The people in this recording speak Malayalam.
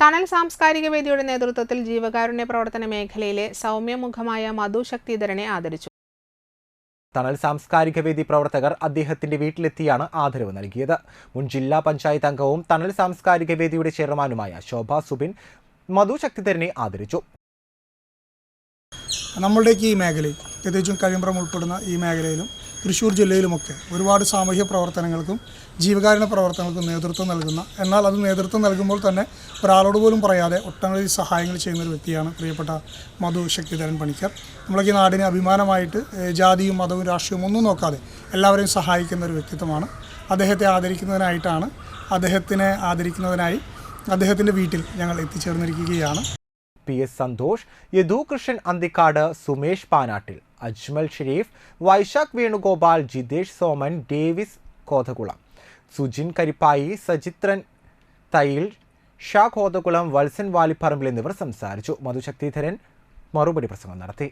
തണൽ സാംസ്കാരിക വേദിയുടെ നേതൃത്വത്തിൽ ജീവകാരുണ്യ പ്രവർത്തന മേഖലയിലെ സൗമ്യമുഖമായ മധു ശക്തിധരനെ ആദരിച്ചു. തണൽ സാംസ്കാരിക വേദി പ്രവർത്തകർ അദ്ദേഹത്തിന്റെ വീട്ടിലെത്തിയാണ് ആദരവ് നൽകിയത്. മുൻ ജില്ലാ പഞ്ചായത്ത് അംഗവും തണൽ സാംസ്കാരിക വേദിയുടെ ചെയർമാനുമായ ശോഭ സുബിൻ മധു ശക്തിധരനെ ആദരിച്ചു. നമ്മളുടെ ഈ മേഖലയിൽ പ്രത്യേകിച്ചും കഴിമ്പ്രം ഉൾപ്പെടുന്ന ഈ മേഖലയിലും തൃശ്ശൂർ ജില്ലയിലുമൊക്കെ ഒരുപാട് സാമൂഹ്യ പ്രവർത്തനങ്ങൾക്കും ജീവകാരുണ്യ പ്രവർത്തനങ്ങൾക്കും നേതൃത്വം നൽകുന്ന എന്നാൽ അത് നേതൃത്വം നൽകുമ്പോൾ തന്നെ ഒരാളോട് പോലും പറയാതെ ഒട്ടനവധി സഹായങ്ങൾ ചെയ്യുന്ന ഒരു വ്യക്തിയാണ് പ്രിയപ്പെട്ട മധു ശക്തിധരൻ പണിക്കർ. നമ്മളൊക്കെ നാടിന് അഭിമാനമായിട്ട് ജാതിയും മതവും രാഷ്ട്രീയവും ഒന്നും നോക്കാതെ എല്ലാവരെയും സഹായിക്കുന്ന ഒരു വ്യക്തിത്വമാണ്. അദ്ദേഹത്തെ ആദരിക്കുന്നതിനായിട്ടാണ് അദ്ദേഹത്തിനെ ആദരിക്കുന്നതിനായി അദ്ദേഹത്തിന്റെ വീട്ടിൽ ഞങ്ങൾ എത്തിച്ചേർന്നിരിക്കുകയാണ്. P S Santhosh Yadukrishnan Anthikkad Sumesh Panattil Ajmal Shareef Vaisakh Venugopal Jithesh Soman Davis Kothakulam. Sujin Karippayi Sajithran Thayil Sha Kothakulam Valsan Valipparambil എന്നിവർ സംസാരിച്ചു. മധുശക്തിധരൻ മറുപടി പ്രസംഗം നടത്തി.